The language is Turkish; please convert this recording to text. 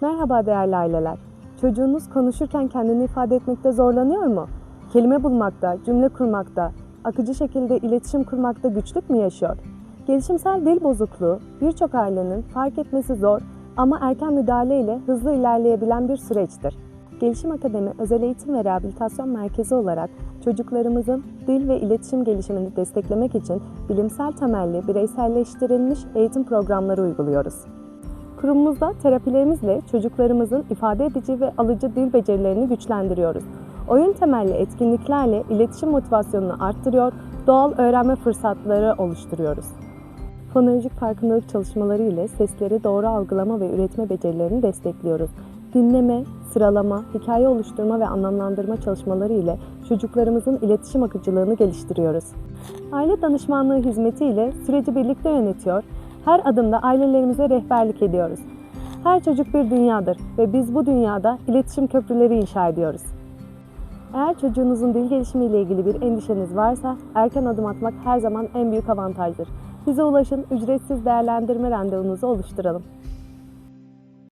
Merhaba değerli aileler. Çocuğunuz konuşurken kendini ifade etmekte zorlanıyor mu? Kelime bulmakta, cümle kurmakta, akıcı şekilde iletişim kurmakta güçlük mü yaşıyor? Gelişimsel dil bozukluğu birçok ailenin fark etmesi zor ama erken müdahale ile hızlı ilerleyebilen bir süreçtir. Gelişim Akademi Özel Eğitim ve Rehabilitasyon Merkezi olarak çocuklarımızın dil ve iletişim gelişimini desteklemek için bilimsel temelli bireyselleştirilmiş eğitim programları uyguluyoruz. Kurumumuzda terapilerimizle çocuklarımızın ifade edici ve alıcı dil becerilerini güçlendiriyoruz. Oyun temelli etkinliklerle iletişim motivasyonunu arttırıyor, doğal öğrenme fırsatları oluşturuyoruz. Fonolojik farkındalık çalışmaları ile sesleri doğru algılama ve üretme becerilerini destekliyoruz. Dinleme, sıralama, hikaye oluşturma ve anlamlandırma çalışmaları ile çocuklarımızın iletişim akıcılığını geliştiriyoruz. Aile danışmanlığı hizmeti ile süreci birlikte yönetiyor, her adımda ailelerimize rehberlik ediyoruz. Her çocuk bir dünyadır ve biz bu dünyada iletişim köprüleri inşa ediyoruz. Eğer çocuğunuzun dil gelişimiyle ilgili bir endişeniz varsa erken adım atmak her zaman en büyük avantajdır. Bize ulaşın, ücretsiz değerlendirme randevunuzu oluşturalım.